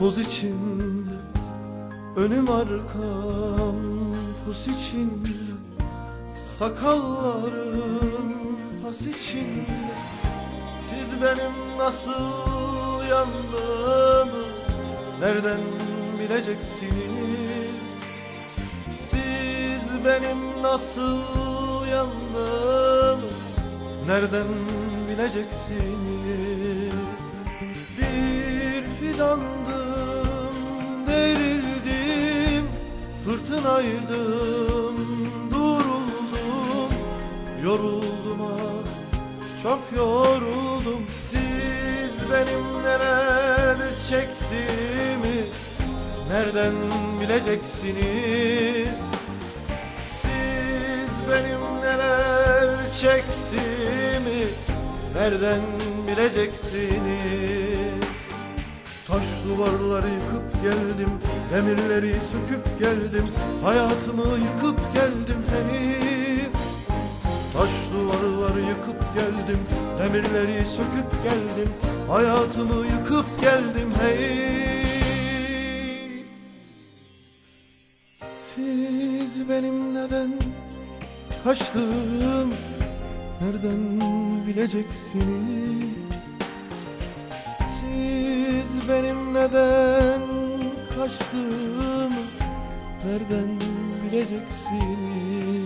Buz içinde Önüm arkam pus içinde Sakallarım pas içinde. Siz benim nasıl yandığımı Nereden bileceksiniz? Siz benim nasıl yandığımı Nereden bileceksiniz? Bir fidandım Fırtınaydım Duruldum Yoruldum ah Çok yoruldum. Siz benim neler çektiğimi Nereden bileceksiniz? Siz benim neler çektiğimi Nereden bileceksiniz Taş duvarları yıkıp geldim Demirleri söküp geldim Hayatımı yıkıp geldim hey Taş duvarları yıkıp geldim Demirleri söküp geldim Hayatımı yıkıp geldim hey. Siz benim neden kaçtığım Nereden bileceksiniz benim neden kaçtığımı Nereden bileceksiniz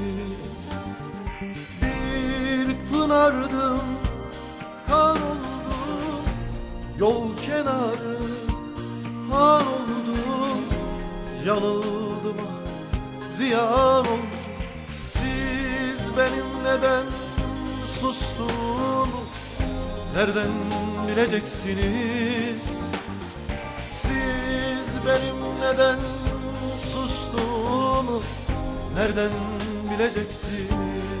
Bir pınardım kan oldum Yol kenarı. Han oldum Yanıldım ziyan oldum. Siz benim neden sustuğumu Nereden bileceksiniz? Siz benim neden sustuğumu Nereden bileceksiniz